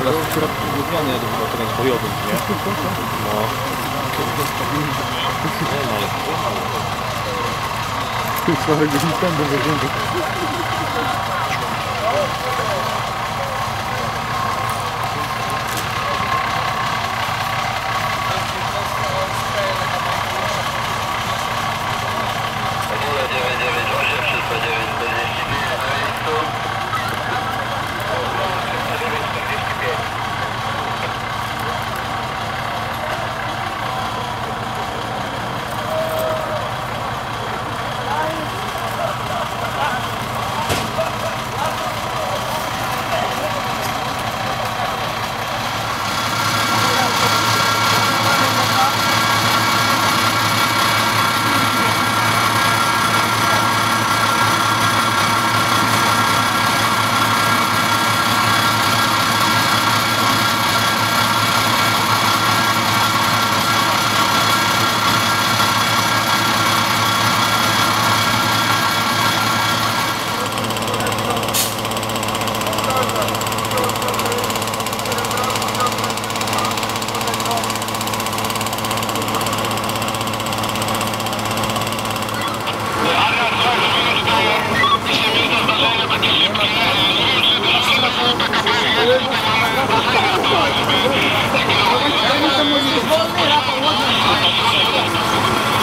teraz akurat zmiany jadą na terenie bojowym, nie? No. Nie no, ale Starego Nintendo wygląda.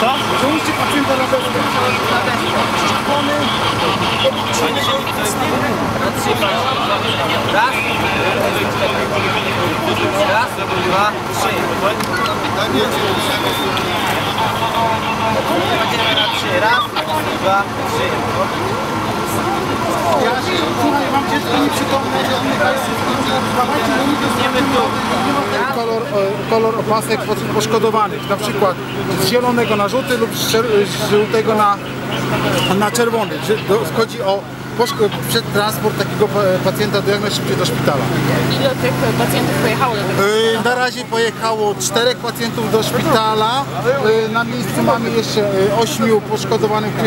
Co? Pomóżcie pacjenta na deskę. Raz. Raz, dwa, trzy. Będziemy trzy. Raz, dwa, trzy. Kolor, e, kolor opasek poszkodowanych, na przykład z zielonego na żółty lub z żółtego na, na czerwony. Chodzi o przed transport takiego pa- pacjenta do jak najszybciej do szpitala. Ile tych pacjentów pojechało do tego? E, Na razie pojechało czterech pacjentów do szpitala. E, Na miejscu mamy jeszcze e, ośmiu poszkodowanych e,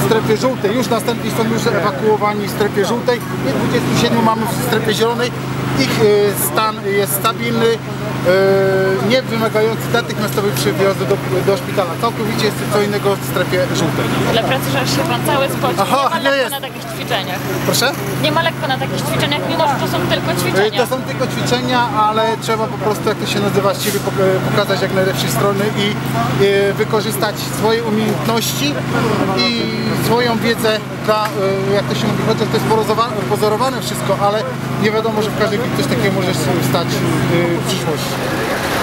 w strefie żółtej. Już następni są już ewakuowani w strefie żółtej i 27 mamy w strefie zielonej. Ich e, stan jest stabilny, e, nie wymagający natychmiastowej przyjazdu do, do szpitala. Całkowicie jest co innego w strefie żółtej. Dla pracy, że aż się pan cały spoci. Aha, nie ma lekko jest. na takich ćwiczeniach. Proszę? Nie ma lekko na takich ćwiczeniach, mimo że to są tylko E, ćwiczenia. To są tylko ćwiczenia, ale trzeba po prostu, jak to się nazywa, siebie pok- pokazać jak najlepszej strony i e, wykorzystać swoje umiejętności i swoją wiedzę dla, jak to się mówi, chociaż to jest pozorowane wszystko, ale nie wiadomo, że w każdej chwili coś takiego może stać 気持ち。